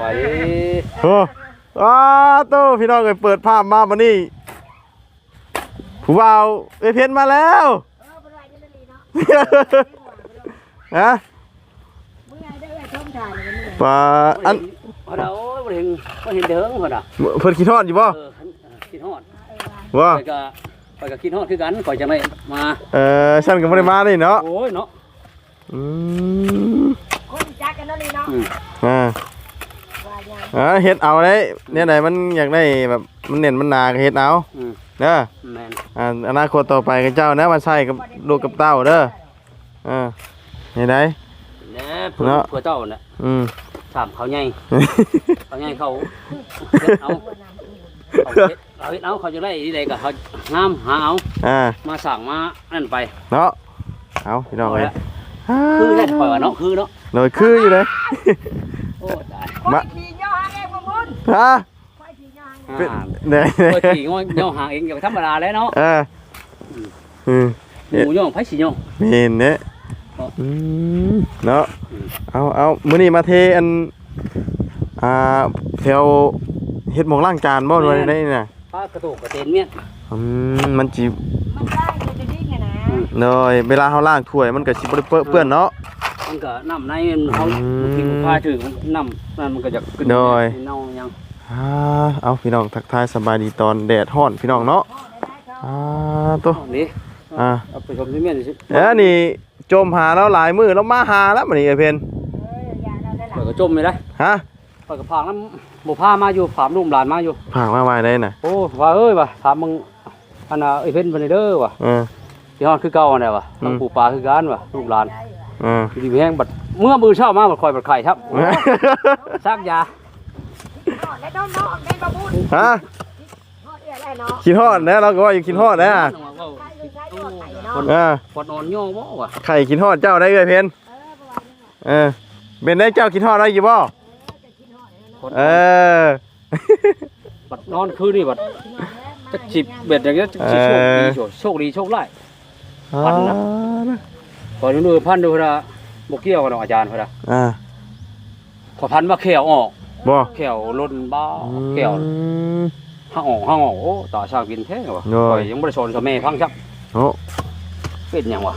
วัสดีโอ้อ้าโตพี่น้องเอ้ยเปิดภาพมาบัดนี้ผู้บ่าวเอยเพนมาแล้วเออบ่ได้ยังได้ลีเนาะฮะมึงไงได้ไอ้ชมถ่ายเลยมึงปลาอันพอเราบ่เห็นบ่เห็นเด้งพอน่ะเพิ่นคิดฮอดอยู่บ่เออคิดฮอดว่าไปก็ไปก็คิดฮอดคือกันก่อนจะไม่มาเออฉันก็บ่ได้มานี่เนาะโอ้ยเนาะอืมคนจักกันเนาะลีเนาะอืมอ่าว่ายัง อ่าเฮ็ดเอาเลยเนี่ยไหนมันอยากได้แบบมันเน้นมันหนาก็เฮ็ดเอาอืมเด้อแม่นอ่าอนาคตต่อไปกับเจ้านะมาใช้กับลูกกับเต้าเด้ออ่าเห็นไดแหน่เพื่อเนาะ เพื่อเจ้าน่ะอืม ถามเขาใหญ่เขาใหญ่เขาเฮ็ดเอาเขาเฮ็ดเอาเฮ็ดเอาเขาจะได้ที่ใดก็เขางามหาเอาอ่ามาสั่งมานั่นไป เนาะเอาพี่น้องเลยคือแน่ปล่อยว่าเนาะคือเนาะโดยคืออยู่เลย โอ้ตายค่อยขี่ย่อหางเองบ่บุญ ฮะค่อยขี่ย่อหางอ่าเป็นเนี่ยโอ้ยขี่งอยย่องห่างเองอย่าไปธรรมดาแล้วเนาะเอออืมหมูย่องไผสิย่องเห็นเนี่ยเนาะอืมเนาะอืมเอาเอามื้อนี้มาเทอันอ่าแถวเฮ็ดหมองล้างจานบ่ด้วยได้น่ะป้ากระตุกกระเตนเมียนอืมมันจิมันได้จะจะดิ้งไงนะเนยเวลาเฮาล้างถ้วยมันก็สิบ่ได้เปื้อนเปื้อนเนาะ มันก็น้ำในมันเขาอืมกินพาถึงมันน้ำนั่นมันก็จะขึ้นโดย เน่ายังอ่าเอาพี่น้องทักทายสบายดีตอนแดดร้อนพี่น้องเนาะพ่อได้ได้เขาอ่าตัวนี่อ่า เอาไปชมที่เมียนสิเอ้อนี่จมหาแล้วหลายมื้อแล้วมาหาแล้วบัดนี้ไอ้เพนเออยาเราได้หปล่ละอยก็จมเลยได้ฮะปล่อยก็พางน้ำบุพามาอยู่ผามลุ่มหลานมาอยู่ผางมาไว้ได้น่ะโอ้ว่าเอ้ยว่ะถามมึงอันน่ะไอ้เพิ่นบันไดเด้อว่ะเออที่ฮอดคือเก่าอันไหนว่ะอืมทำปูปลาคือกันว่ะลูกหลานเอออยู่ดีแห้งบัดเมื่อมือเช้ามาบัดคอยบัดไข่ครับซักยาพ่อได้น้องน้องได้บ่บุญฮะพ่อเอื้อได้เนาะคิดฮอดนะเราก็ว่าอยู่คิดฮอดนะใครอยู่ใช้ยอดไข่เนาะเออปอดนอนย่อบ่ว่ะไข่คิดฮอดเจ้าได้เลยเพนเออบ่ว่ายังไงเออเป็นได้เจ้าคิดฮอดได้อยู่บ่จะกินหอดเลยเนาะปอดเออบัดนอนคืนนี่บัดจักจิบเบ็ดอย่างเงี้ยจักสิโชคดีโชคโชคดีโชคร้ายพันนะ พอดูพันดูพระบ่เกี่ยวกันหรอกอาจารย์พระอ่าขอพันมาแขวออกบ่แขวล้นบ้าแขวอืมห้างออกห้างออกโอ้ตาช่างกินแท้ว่ะโอ้ยข่อยยังบ่ได้สอนสแม่ฟังซักโอ้เป็นหยังวะ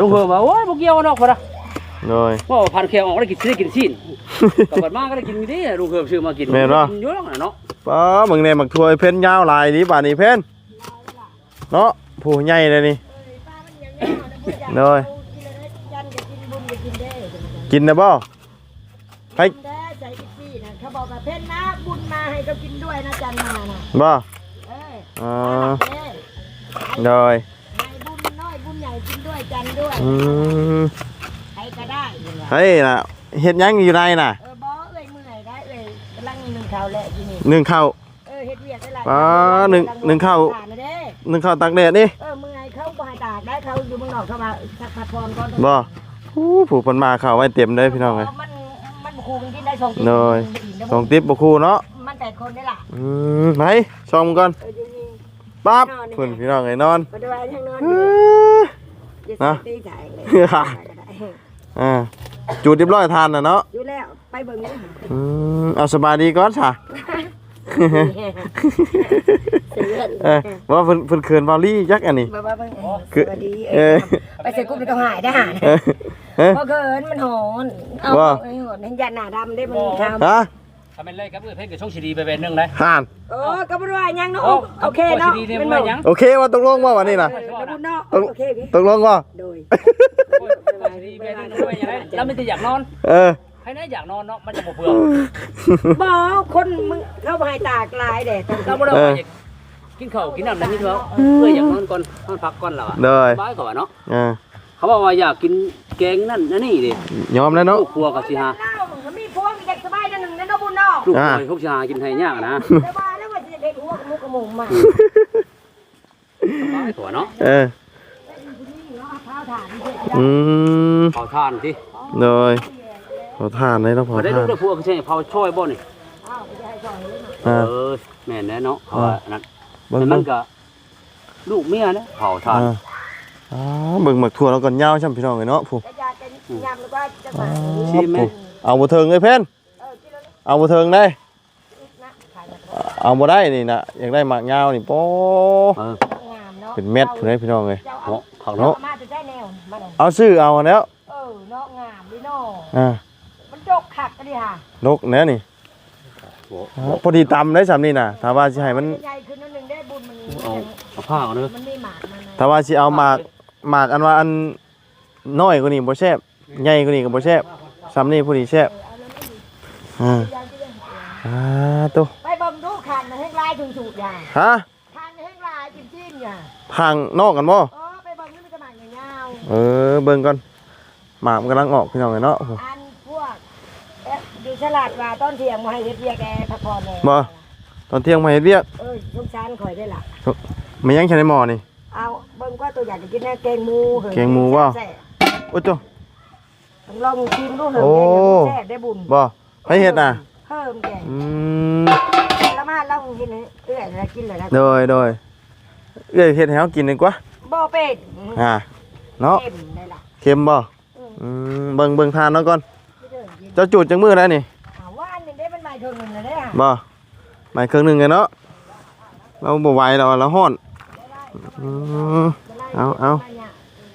ลุงเพิ่มว่าโอ้ยบ่เกี่ยวกันหรอกพระโดยว่าพันแขวออกได้กินได้กินสิ้นกลับบ้านมาก็ได้กินนี่เด้ลุงเพิ่มซื้อมากินแม่นบ่กินเยอะน่ะเนาะป้ามึงเนี่ยมักถ้วยเพนยาวหลายนี่ป่านนี้เพนเนาะผู้ใหญ่เลยนี่ป้ามันยังยัง โดยจันจะกินบุญจะกินได้กินนะบ่ไปได้ใจกิซี่นะเขาบอกว่าเพ่นนะบุญมาให้เขากินด้วยนะจันมาน่ะบ่เอ้ยอ่าเอ้ยโดยให้บุญน้อยบุญใหญ่กินด้วยจันด้วยอืมใครก็ได้เห็นว่าเฮ้ยน่ะเฮ็ดหยังอยู่ในน่ะเออบ่เอ้ยเมื่อยได้เอ้ยกำลังหนึ่งข้าวแหละที่นี่นึ่งข้าวเออเฮ็ดเวียกได้หลายอ๋อหนึ่งหนึ่งข้าวทนนะเด้นึ่งข้าวตักแดดนี่เออเมื่ อยเขาบ่ให้ตากได้เขาอยู่เมืองนอกเขามาสักพักพรก่อนบ่ผู้ผู้เพิ่นมาข้าวไว้เต็มเลยพี่น้องเอ้ยมันมันบ่คูมันกินได้สองโดยสองติ๊บบ่คู่เนาะมันแต่คนได้ล่ะอืมไหนชมก่อนเอออยู่นี่ปั๊บเพิ่นพี่น้องไอ้นอนบ่ได้ว่าทางนอนเออยู่อจะนะตีจ่ายเลยอ่าจุดเรียบร้อยทานน่ะเนาะอยู่แล้วไปเบิ่งนี่อืมเอาสบายดีก่อนซะ เสือนเออว่าเพิ่นเพิ่นเขินบอลลี่ยักษ์อันนี้บ่ว่าเบิ่งเออคือสวัสดีเอเอออไปใส่กุ๊บแล้วก็หายได้หาเออเออพอเกินมันหอนเอาว่า ไอ้หอนเห็นยันหน้าดำได้มันทำฮะถ้าเป็นไรครับเอ้ยเพิ่นก็ช่องสิดีไปเป็นหนึงได้ห่านโอ้ก็บ่ได้ว่าหยังเนาะโอ้โอเคเนาะสิดีเนี่ยบ่หยังโอเคว่าตกลงว่าวันนี้เอน่ะอแล้วบุญเนาะต้องโอเคโอเคตกลงว่าโดย โอ้ยช่องสิดีไปหนึงบ่หยังได้แล้วมันจะอยากนอน เออ ให้ได้อยากนอนเนาะมันจะบ่เบื่อบ่คนมึงเข้าไปตากลายแดดเราบ่ได้ว่าอยากกินข้าวกินน้ำนั่นนี่เถอะเพื่ออยากนอนก่อนนอนพักก่อนแล้วอะเลยสบายกว่าเนาะอ่าเขาบอกว่าอยากกินแกงนั่นนั่นนี่ดิยอมแล้วเนาะลูกครัวกับสิฮะเล่ามึงมีพวงมีเด็กสบายนั่นหนึ่งนั่นเนาะบุญเนาะลูกครัอ่าวพวกสิฮากินให้ยากนะแต่ว่าแล้วว่าจะเด็กหัวกับมุกกับหมุงมาสบายกว่าเนาะเออเท้าถ่านนี่เด็กอืมเผาทานสิเลยพ อทานเลยเนาะพอบ่ได้ทาลูนกครัวคือใช่เผาช่อยบ่นี่อ้าวไม่ได้ให้ก่อนเลยเนาะอ่าเออแม่นแน่เนาะเพราะว่าอันนั้นเบิ่งแต่เบิ่มังนก็ลูกเมียนะเผาทานอ่าอ๋อเบิ่งหมักถั่วแล้วก่อนยาวช่ำพี่น้องเลยเนาะผู้จะยาจะยำแล้วก็จะมาชิมไหมผู้เอาบ่เทิงเลยเพิ่นเออกินแล้วเอาบ่เทิงได้นะขายแบบเอาบ่ได้นี่นะอยากได้หมากยาวนี่โป้เอองามเนาะเป็นเม็ดพุ่นเด้พี่น้องเอ้ยเจ้าเหาะผักเนาะเนาะมาจะได้แนวมาเลยเอาซื้อเอาแล้วเออเนาะงามดิเนาะอ่า มันจกขักกันดิค่ะนกแน่นี่โอ้พอดีตำได้สำนี่น่ะถ้าว่าสิให้มัน ใหญ่ขึ้นนิดนึงได้บุญมันเอาเอาผ้าเอาเด้อมันไม่หมากมันนะถ้าว่าสิเอาหมากหมากอันว่าอันน้อยกว่านี้บ่แซ่บใหญ่กว่านี้ก็บ่แซ่บสำนี่ผู้นี้แซ่บอ่าอ่าตัวไปเบิ่งดูขันให้ลายถึงสูตรอย่างฮะขันให้ลายจิ้มจิ้มอย่างทางนอกกันบ่เออไปเบิ่งนี่มันจะหมากยาวเออเบิ่งก่อนหมากมันกำลังออกพี่น้องเอ้ยเนาะๆอันพวกเอ๊ะดู ฉลาดว่าต้นเทียงมาให้เฮ็ดเรียกแกพักผ่อนเลยบ่ตอนเที่ยงมาเฮ็ดเวียกเออสงสารข่อยได้ล่ะมันยังใช้ในหม้อนี่ เอาเบิ่งว่าตัวอยากจะกินแน่แกงหมูหอะแกงหมูว่ะแซ่บโอ้โจๆต้องลองชิมดูเหอะโอ้แซ่บได้บุญบ่ให้เฮ็ดน่ะเพิ่มแกงอืมแล้วมาเรากินเลยเอื้อยแล้วกินเลยนะโดยโดยเอ้ยเฮ็ดให้เฮากินดีกว่าบ่เป็ดอ่าเนาะเค็มได้ล่ะเค็มบ่อืมเบิ่งเบิ่งทานเนาะก่อนไม่ เดินกินเจ้าจูดจังมื้อแล้วนี่ถามว่าอันหนึงได้เป็นไม้เท่านึงเลยเด้อบ่หมายเครื่องหนึงไงเนาะเราบ่ไหวแล้วเราฮ้อนอืม เอาเอา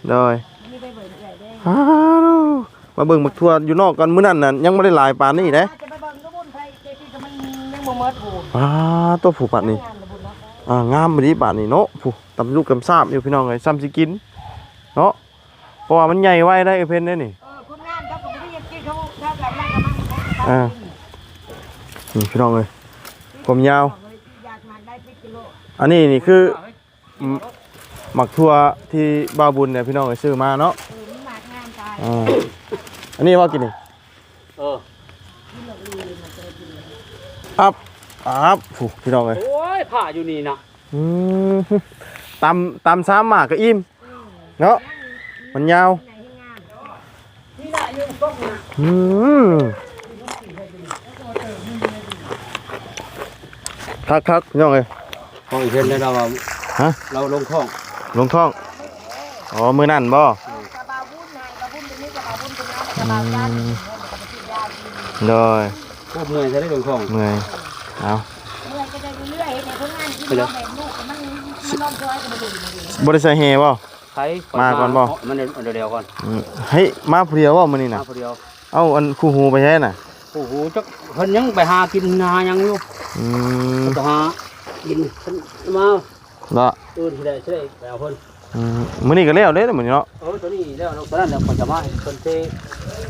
โดยมีไปเบิ่งเอื้อยเด้ออ้าวมาเบิ่งมักทั่วอยู่นอกกันมื้อนั้นน่ะยังบ่ได้หลายปานนี้เด้จะไปเบิ่งก็บุญไผเจที่ก็มันยังบ่หมดผู้อ้าตัวผูกปัดนี่ งานละบุญเนาะอ่างามบ่ดีบาดนี่เนาะผู้ตำลูกกำซาบอยู่พี่น้องเอ้ยซ้ำสิกิน เนาะเพราะว่ามันใหญ่ไว้ได้ไอ้เพิ่นเด้นี่ เอ เขาอ่านี่พี่น้องเอ้ยผมยาวอยากมาได้10กิโลอันนี้นี่คืออืมหมักทั่วที่บาวบุญเนี่ยพี่น้องเอ้ยซื้อมาเนาะเออมันมากงานตายอ่าอันนี้ว่ากินนี่เอออัพอัพผู้พี่น้องเอ้ยโอ้ยผ้าอยู่นี่นะอืมตำตำซ้ำหมากก็อิ่มเนาะมันยาวไหนให้งานนี่ล่ะอยู่ตรงน่ะอืม คักคักๆพี่น้องเอ้ยของอีกเพิ่นได้เราว่าฮะเราลงท้องลงท้องอ๋อมือนั่นบ่กระบาวุ้นให้กระบุ้นตรงนี้กระบาวุ้นตรงนั้นกระบาด้านนี้มันก็ไปกินยากินโดยพวกเมื่อยจะได้ลงท้องเมื่อยเอาเมื่อยก็ได้เรื่อยๆแต่คนงานกินแล้วแบบลูกมันมันร้องจ้อยก็บ่ดูมันดีบริษัทเฮบ่ใครมาก่อนบ่มันเดี๋ยวเดี๋ยวก่อนอืมเฮ้ยมาผู้เดียวว่ามื้อนี้มาน่ะผู้เดียวเอาอันคู่หูไปใช้น่ะโอ้โหจักเพิ่นยังไปหากินหายังอยู่ อืมไปหากินเพิ่นมาเนาะอื่นที่ได้สิได้ไปเอาเพิ่นอืมมื้อนี้ก็แล้วเด้อมื้อนี้เนาะเออตัวนี้แล้วตอนนั้นเดี๋ยวคนจะมาให้เพิ่นเท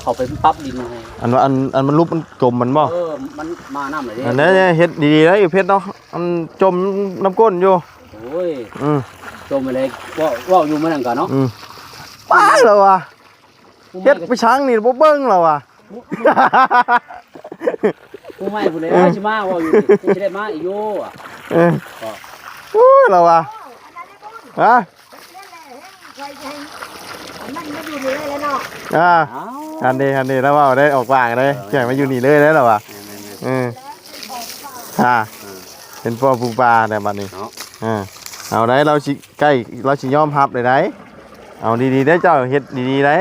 เขาไปปรั๊บดินให้อันว่าอันอันมันรูปมันจมมันบ่เออมันมาน้ำเลยอันนี้เฮ็ดดีๆแล้วอยู่เพชรเนาะอันจมน้ำก้นอยู่โอ้ยอืมจมไปเลยว่าว่าอยู่มานั่นกันเนาะอืมป้าแล้วว่ะเฮ็ดไปช้างนี่บ่เบิ่งแล้วว่ะ ผู้ไม่ผู้ใดว่าสิมาว่าอยู่นี่สิได้มาอีกโยอะเออโอ้ยแล้วว่ะฮะใครจะให้มันมาอยู่นี่เลยแล้วเนาะอ่าอ้าวอันนี้อันนี้แล้วว่าได้ออกปากเลยแข่งมาอยู่นี่เลยแล้วเหรอวะเออฮ่าเป็นพ่อปูปลาแต่บัดนี้เนาะอ่าเอาได้เราสิใกล้เราสิยอมรับเลยได้เอาดีๆได้เจ้าเฮ็ดดีๆได้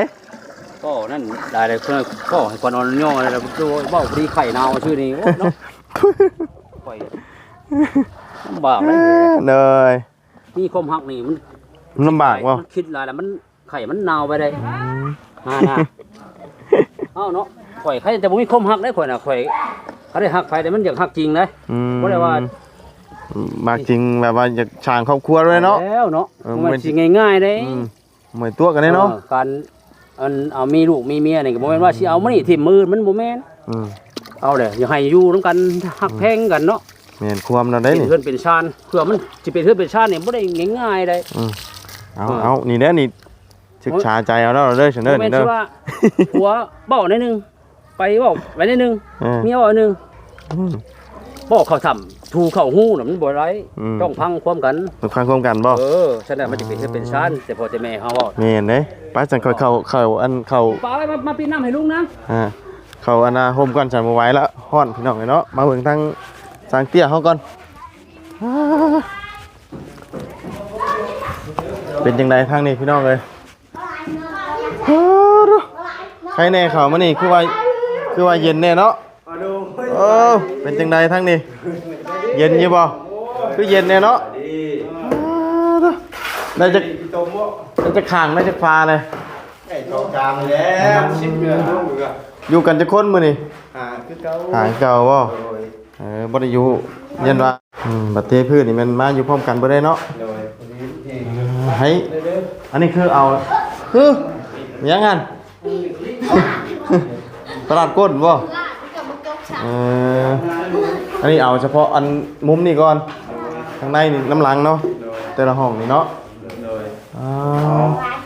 ก็นั่นได้เลยเพิ่นก็ให้คนอ่อนย่ออะไรแล้วดูเว้าพอดีไข่นาวชื่อนี้โอ้เนาะข่อยลำบากเลยเลยมีความหักนี่มันมันลำบากวะมันคิดหลายแล้วมันไข่มันนาวไปได้ฮ่านะเอ้าเนาะข่อยใครแต่บ่มีความหักได้ข่อยน่ะข่อยเขาได้หักไผแต่มันอยากหักจริงเลยอืมบ่ได้ว่ามากจริงแบบว่าอยากช่างครอบครัวด้วยเนาะแล้วเนาะเออมันมันสิง่ายๆเด้อืมเหมือนตัวกันได้เนาะออการ อันเอามีลูกมีเมียนี่ก็บ่แม่นว่าสิเอามานี่ทิ่มมือมันบ่แม่นอืมเอาเด้อย่าให้อยู่นํกันหักแพงกันเนาะแม่นความเราได้เป็นนี่เพื่อนเป็นชาญเพื่อมันสิเป็นเพื่อนเป็นชาญนี่บ่ได้ง่ายๆได้เอาเอานี่เด้อนี่ศึกษาใจเอาแล้วเด้อฉันเด้อบ่แม่นี่นเด้สิอว่าผัวเว้าในอยหนึงไปเว้าไว้ในอยหนึงเออเมียเว้าในอยหนึงอืม บ่เข้าทำ ถูเข้าหูน่ะมันบ่ไรอืม ต้องพังความกัน ต้องฟังความกันบ่เออฉะนั้นมันจะเป็นเพื่อนเป็นชาญแต่พอแต่แม่เฮาเว้าแม่นเด้ป้าจังเขาเขาเขาอันเขาป้าไว้มามาปีนน้ำให้ลุงนะอ่าเขาอันน่ะโฮมก่อนฉันบ่ไหวแล้วฮ้อนพี่น้องเนาะมาเบิ่งทางสางเตี้ยเฮาก่อนอ่าเป็นจังไดทางนี้พี่น้องเอ้ยอ้าวใครแน่เขามานี่คือว่าคือว่าเย็นแน่เนาะ โอ้โอ้เป็นจังใดทั้งนี้ เย็นอยู่บ่คือเย็นเนี่ยเนาะได้จะได้จะข่างได้จะฟ้าเลยไอ้ทองกลางแล้วชิบเดือนลูกอะอยู่กันจะค้นมื้อนี่อ่าคือเก่าหายเก่าบ่โดยเออบ่ได้อยู่เย็นว่าอืมบัดเทพืชนี่มันมาอยู่พร้อมกันบ่ได้เนาะโดยคนนี้เองให้อันนี้คือเอาคือมียังไงตลาดก้นบ่เออ อันนี้เอาเฉพาะอันมุมนี่ก่อนข้างในนี่น้ำหลังเนาะแต่ละห้องนี่เนาะโดยอ๋อ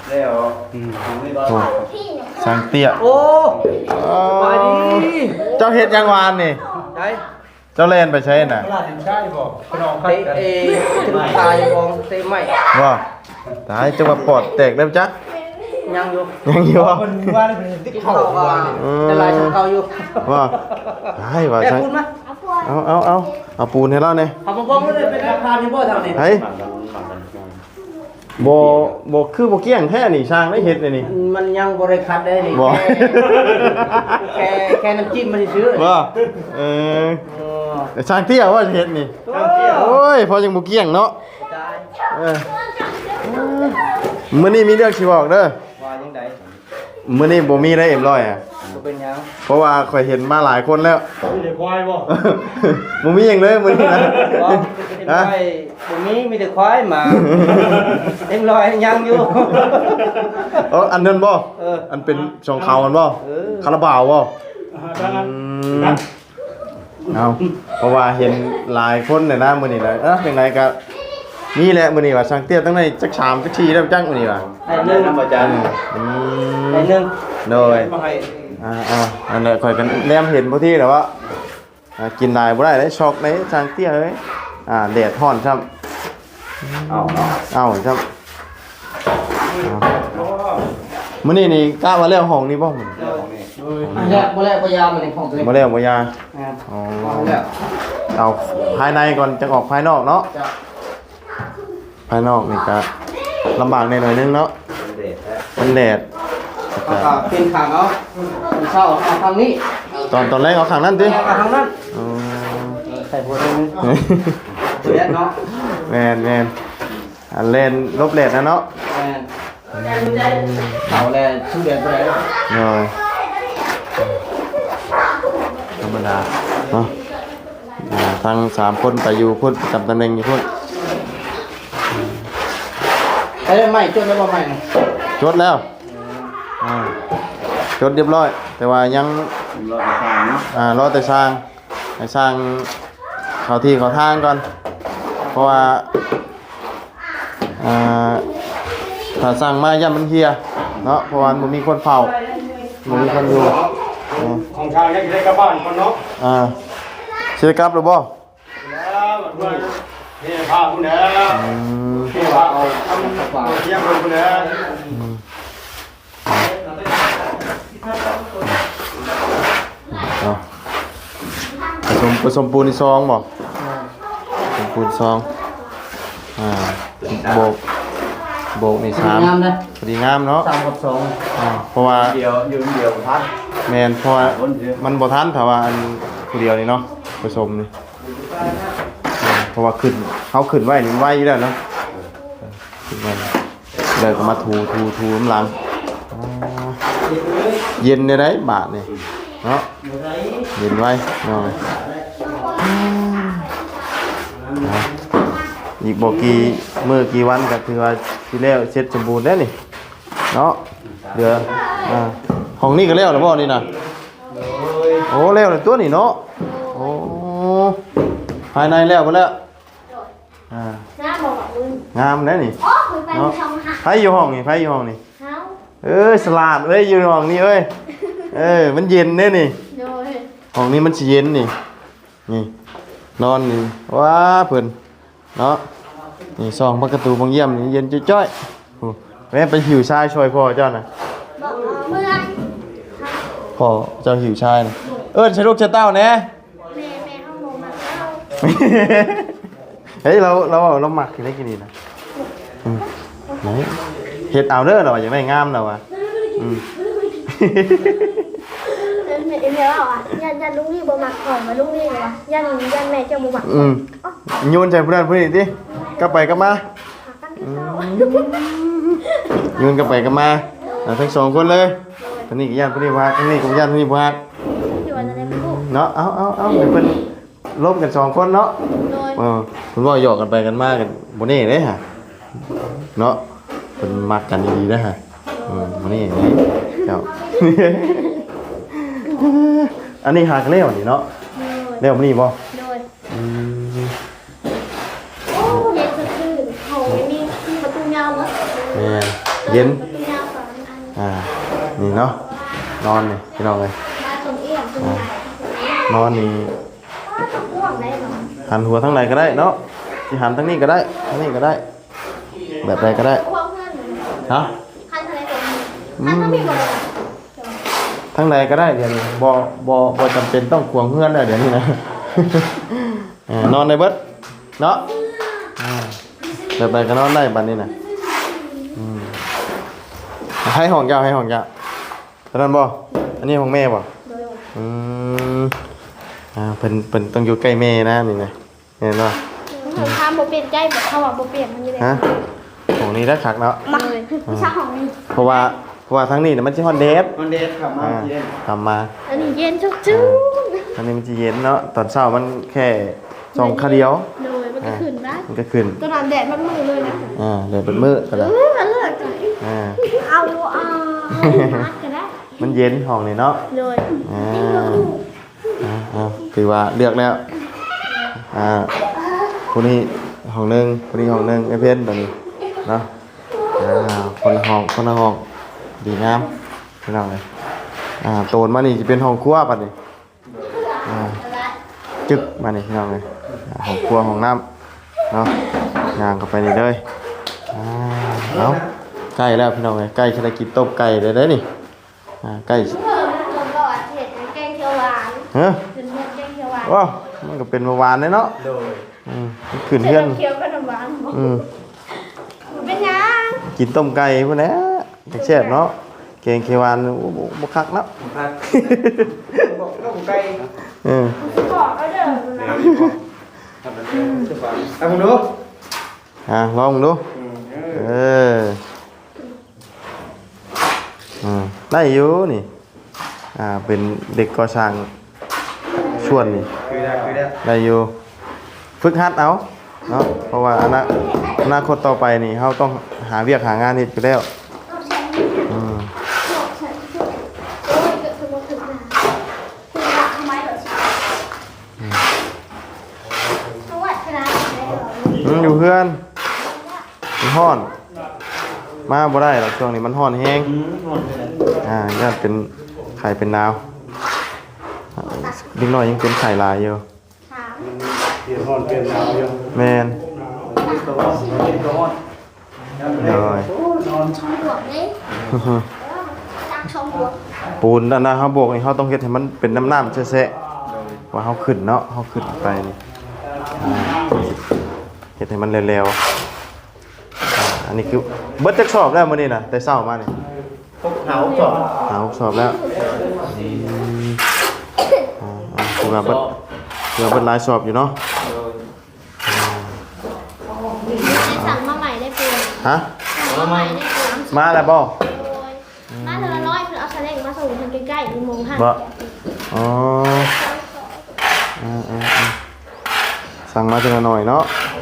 แล้วโอ้สร้างเตี้ยโอ้อ๋อเจ้าเฮ็ดยังวานนี่ใช่เจ้าเล่นไปใช้น่ะตลาดใช่บ่ขนมเตะเอถึงตายของเตะใหม่ว่าตายจังว่าปอดแตกได้วจ๊ะยังอยู่ยังอยู่บ่คนว่าเป็นติ๊กเข้าว่าอืมจะลายของเขาอยู่ว่าตายว่าแม่ใช่พูดมั้ย เอาเอาเอาเอาปูนให้เราเนี่ยเอามาบอกว่าเป็นราคาที่บ่ทางนี้เฮ้ยโบโบคือโบเกี้ยงแท้นี่ช่างได้เฮ็ดเลยนี่ มันยังบริคัดได้นี่บ่ แค่แค่น้ำจิ้มมันซื้อว่าเออแต่ช่างเตี้ยว่าเฮ็ดนี่น้ำเที่ยวโอ้ยพอยังโบเกี้ยงเนาะได้เออมื้อนี้มีเรื่องสิบอกเด้อว่ายังไงมื้อนี้บ่มีได้เอ็มร้อยอะบ่ เป็นยังเพราะว่าข่อยเห็นมาหลายคนแล้ว มีแต่ควายบ่บ่มีหยังเลยมื้อนี้นะบ่เป็นควายบ่มีมีแต่ควายหมาเอ็มลอยยังอยู่ เอออันนั้นบ่เอออันเป็นสองเขามันบ่เออ คาราบาวบ่อืมเอาเพราะว่าเห็นหลายคนเนี่ยนะมื้อนี้นะเอ้อจังไดก็นี่แหละมื้อนี้ว่าช่างเตี้ยตั้งในจักชามจักชีแล้วจังมื้อนี้ว่าได้หนึ่งน้ำประจันอืมได้หนึ่งโดย มาให้ อ่าอ่าอันนั้นข่อยกันแนมเห็นบ่ที่แล้วว่าอ่ากินได้บ่ได้ได้ช็อกในช่างเตี้ยเอ้ยอ่าแดดร้อนซ้ำเอาเนาะเอ้าซ้ำมื้อนี้นี่กะว่าแล้วห้องนี้บ่มื้อนี้อันแรกบ่แรกบ่ยาวมันในของตัวเองบ่แล้วบ่ยาครับอ๋อเอาแล้วเอาภายในก่อนจะออกภายนอกเนาะจะภายนอกนี่ก็ลำบากในหน่อยนึงเนาะมันแดด เอาก็เป็นขางเอาเป็นเช้าเอาทางนี้ตอนตอนแรกเอาข้างนั้นดิเอาทางนั้นอ๋อใส่หัวได้นึงตัวแรกเนาะแมนแมนอันเล่นลบเลดนะเนาะแม่นเอาแล้วชื่อเดือนบ่ได้เนาะธรรมดาเนาะอ่าทั้งสามคนไปอยู่พุ่นจำตำแหน่งอยู่พุ่นไอ้ใหม่จนได้บ่ใหม่นะจดแล้ว อ่าจดเรียบร้อย แต่ว่ายังรอทางเนาะอ่ารอแต่ช่างให้ช่างเขาที่เขาทางก่อน เพราะว่าอ่าถ้าสั่งมาย่ามันเฮียเนาะเพราะว่ามันมีคนเฝ้ามันมีคนอยู่อ่าของทางยังได้กลับบ้านคนเนาะอ่าเชียร์กลับหรือบ่แล้วเพื่อนนี่พาคุณแล้วอืมนี่ว่าเอาทำเที่ยงคนคุณแล้วเอ สมผสมปูนในซองบ่ผสมปูนซอง อ่าโบกโบกนี่สามงามนะพอดีงามเนาะสามกับสองอ่าเพราะว่าเดียวยืนเดียวพันแมนเพราะว่ามันบ่ทันถ้าว่าอันผู้เดียวนี่เนาะผสมนี่อ่าเพราะว่าขึ้นเขาขึ้นไว้นี่มันไว้อยู่แล้วเนาะขึ้นไว้เดี๋ยวก็มาถูถูถูน้ำหลังอ๋อเย็นได้ไดบาทนี่เนาะเย็นไว้หน่อย อีกบ่กี่มื้อกี่วันก็ถือว่าสิแล้วเสร็จสมบูรณ์แล้วนี่เนาะเดี๋ยวอ่าห้องนี้ก็แล้วแล้วบ่นี่น่ะโอ้แล้วเลยตัวนี่เนาะโอ้ภายในแล้วไปแล้วอ่าน้าบอกมึงงามแล้วนี่โอ้มึงไปช่องหักไผอยู่ห้องนี่ไผอยู่ห้องนี่เขาเอ้ยสลาดเอ้ยอยู่ห้องนี้เอ้ยเอ้ยมันเย็นเด้นี่โดยห้องนี้มันสิเย็นนี่นี่นอนนี่ว้าเพิ่น เนาะนี่ซองประตูบางเยี่ยมนี่เย็นจ้อยๆโอ้แม่ไปหิวชายช่วยพ่อเจ้าน่ะบอกเมื่อพ่อเจ้าหิวชายน่ะเอิ้นใช้ลูกใช้เต้าแหน่แม่แม่ห้องลงมาเข้าเฮ้ยเราเราเราหมักกินได้กินดีนะอืมไหนเห็ดเอาเด้อเราอย่างได้งามเราอะอืมแม่ เอ็มแล้วอะยันยันลุงนี่บ่มักก่อนมาลุงนี่เลยวะยันยันแม่เจ้าบ่มักอืมโยนใจผู้นั้นผู้นี้ดิกลับไปกลับมาหากันที่เช้าโยนกลับไปกลับมาอ่าทั้งสองคนเลยท่านนี้ก็ญาติผู้นี้พักท่านนี้ก็ญาติผู้นี้พักที่ว่าจะได้เป็นลูกเนาะเอาเอาเอาเดี๋ยวเพิ่นลบกันสองคนเนาะโดยเออเพิ่นว่าหยอกกันไปกันมากันบ่แน่เด้ฮะเนาะเพิ่นมักกันดีๆเด้อฮะอืมบ่แน่เด้เจ้า อันนี้หากแล้วนี่เนาะโดยแล้วมื้อนี้บ่โดยอืมโอ้เย็นสดชื่นเขาไม่มีประตูยาวเนาะแม่นเย็น ประตูยาวสองอันอ่า นี่เนาะ นอนนี่พี่น้องเลยมาตรงเอี้ยงตรงไหนนอนนี่ก็ต้องห่วงได้เนาะหันหัวทั้งไหนก็ได้เนาะที่หันทั้งนี้ก็ได้ทั้งนี้ก็ได้ แบบใดก็ได้ ห่วงเพื่อนเลยฮะ คันทะเลตรงนี้คันก็มีบ่เลย ทั้งไหนก็ได้เดี๋ยวนี้บ่บ่บ่จำเป็นต้องควงเพื่อนแล้วเดี๋ยวนี้นะอ่านอนในเบิดเนาะอ่าแบบใดก็นอนได้บัดนี้นะอืมให้ห้องยาวให้ห้องยาวเท่านั้นบ่อันนี้ห้องแม่บ่โดยอืมอ่าเพิ่นเพิ่นต้องอยู่ใกล้แม่นะนี่นะเห็นป่ะเขาทำบ่เปลี่ยนใจแบบเขาว่าบ่เปลี่ยนมันอยู่เลยฮะของนี้ได้คักเนาะมาเลยไม่ใช่ของนี่เพราะว่าเพราะ ว่าทั้งนี้เนี่ยมันสิฮอนเดฟมันเด็ดขับมาอ่าเย็นทำมาอันนี้เย็นชุกชื่นอันนี้มันจะเย็นเนาะตอนเช้ามันแค่สองคาเดียวโดยมันก็ขึ้นได้มันก็ขึ้นตอนนั้นแดดมันมือเลยนะอ่าเดี๋ยวเป็นมื้อก็เอได้อมันเลิกกันอ่าเอาเอามัดกันได้มันเย็นห้องนี่เนาะโดยอ่าอ่าอ่าคือว่าเลือกแล้วอ่าคนนี้ห้องหนึงคนนี้ห้องหนึงไอ้เพิ่นตอนนี้เนาะอ่าคนละห้องคนละห้อง ดีงามพี่น้องเลยอ่าโตนมานี่จะเป็นห้องครัวปัดนี่อ่าจึกมานี่พี่น้องเลยอ่าห้องครัวห้องน้ำเนาะย่างเข้าไปนี่เลยอ่าเอาใกล้แล้วพี่น้องเลยใกล้จะได้กินต้มไก่เลยได้อนี่อ่าใกล้เพิ่มตัวก่อนเห็ดแกงเขียวหวานเฮ้ยเป็นเห็ดแกงเขียวหวานว้าวมันก็เป็นเมื่อวานเลยเนาะโดยอืมมันขึ้นเพื่อนเขียวกับน้ำหวานอืมเป็นยังกินต้มไก่พวกนี้จัก แซ่บเนาะแกงเขียวหวานโอ้โหบ่คักเนาะพักบอกก็ไก่เออบอกเอาเด้อนะเอาคุณดูอะลองดูเอออืมได้อยู่นี่อ่าเป็นเด็กก่อสร้างชวนนี่คือได้คือได้ได้อยู่ฝึกหัดเอาเนาะเพราะว่าอนาอนาคตต่อไปนี่เราต้องหาเวียกหางานเฮ็ดอยู่แล้ว อืม โอ้ยเกิดสมมติถึงนะคือรักทำไมแบบเอาไว้ชนะได้เหรอ อืมอยู่ เพื่อนมันฮ้อน มาบ่ได้หรอกช่วงนี้มันฮ้อนแฮงอืมหมดเลยอ่าญาติเป็นไข่เป็นดาวอ่าเด็กน้อยยังเป็นไข่ลายอยู่ถามเปลี่ยนห้อนเปลี่ยนหนาวอยู่แมนตัวเป็นตัวอ่อนเลยโอ้ยช่องบวกนี่จ้างช่องบวกปูนด้านหน้าเขาโบกนี่เขาต้องเฮ็ดให้มันเป็นน้ำน้ำแซ่ๆว่าเขาขึ้นเนาะเขาขึ้นไปนี่อ่า เฮ็ดให้มันเร็วๆอ่าอันนี้คือเบิดจักสอบแล้วมื้อนี้น่ะแต่เช้ามานี่พกเหาก่อนหาหกสอบแล้วอืมอ่าอ่าคือว่าเบิดคือว่าเบิดหลายสอบอยู่เนาะสั่งมาใหม่ได้ปูนฮะสั่งมาใหม่ได้ปูนมาแล้วบ่ โอ้ยมาเธอละร้อยคือเอาแสลงมาส่งทางใกล้ๆในมงหันบ่ อ๋ออ่าอ่าอ่าสั่งมาจังหน่อยเนาะแล้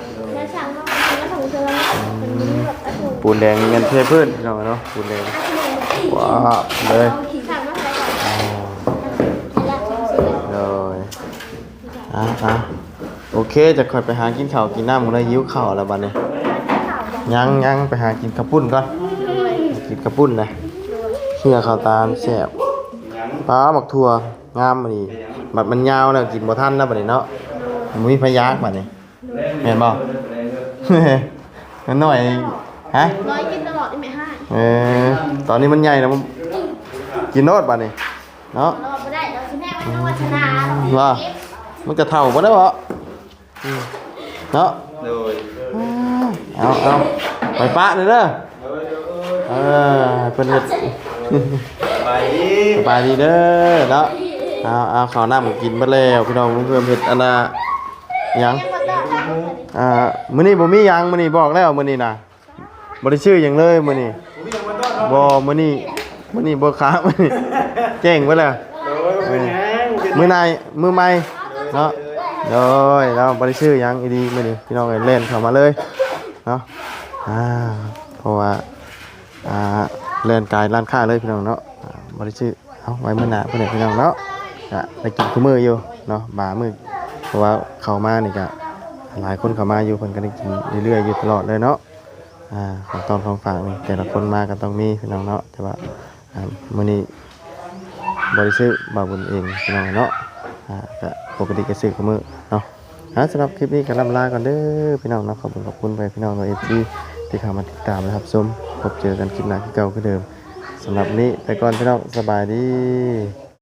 ปูนแดงเงินเทพื้นพี่น้องเนาะปูนแดงว้าวเลยเลยอะอะโอเคจะคอยไปหากินข้าวกินน้ำมันได้ยิ้วข้าวแล้วบัดนี้ยังยังไปหากินข้าวปุ้นก่อนกินข้าวปุ้นนะเชื่อข้าวตาลแซ่บปลาหมักถั่วงามบัดนี้บัดมันยาวแล้วกินบ่ทันแล้วบัดนี้เนาะมันมีพยากบัดนี้แม่นบ่นั่นหน่อย ฮะร้อยกินตลอดได้ไหมห้าเออตอนนี้มันใหญ่แล้วมันกินโนดบัดนี้เนาะเราไม่ได้เราชิมแม่ไม่ต้องวัฒนาเราว่ามันจะเท่าบ่ได้บ่อืมเนาะโดยเอาเอาไปปะเลยเด้อเออเพิ่นเฮ็ดไปสบายดีเด้อเนาะดีเอาเอาข้าวหน้ามากินมาแล้วพี่น้องลุงเพิ่มเห็ดอันน่ะหยังอ่ามื้อนี้บ่มีหยังมื้อนี้บอกแล้วมื้อนี้น่ะ บ่ได้ชื่อหยังเลยมื้อนี้บ่มื้อนี้มื้อนี้บ่ค้ามื้อนี้แจ้งไว้แล้วมื้อนี้มื้อนายมื้อใหม่เนาะโดยเราบ่ได้ชื่อหยังอีดีมื้อนี้พี่น้องเอ้ยเล่นเข้ามาเลยเนาะอ่าเพราะว่าอ่าเล่นกายร้านค้าเลยพี่น้องเนาะอ่าบ่ได้ชื่อเอาไว้มื้อหน้าเพิ่นเด้อพี่น้องเนาะก็ได้กินคู่มืออยู่เนาะบามือเพราะว่าเข้ามานี่ก็หลายคนเข้ามาอยู่เพิ่นก็ได้กินเรื่อยๆอยู่ตลอดเลยเนาะ อ่าของตอนของฝากนี่แต่ละคนมาก็ต้องมีพี่น้องเนาะแต่ว่าอ่ามื้อนี้บริสุทธิ์บาบุญเองพี่น้องเนาะอ่าก็ปกติก็ซื้อมือเนาะอ่าสำหรับคลิปนี้ก็ลำลาก่อนเด้อพี่น้องเนาะขอบคุณขอบคุณไปพี่น้องตัวเอฟซีที่เข้ามาติดตามนะครับชมพบเจอกันคลิปหน้าที่เก่าคือเดิมสำหรับนี้ไปก่อนพี่น้องสบายดี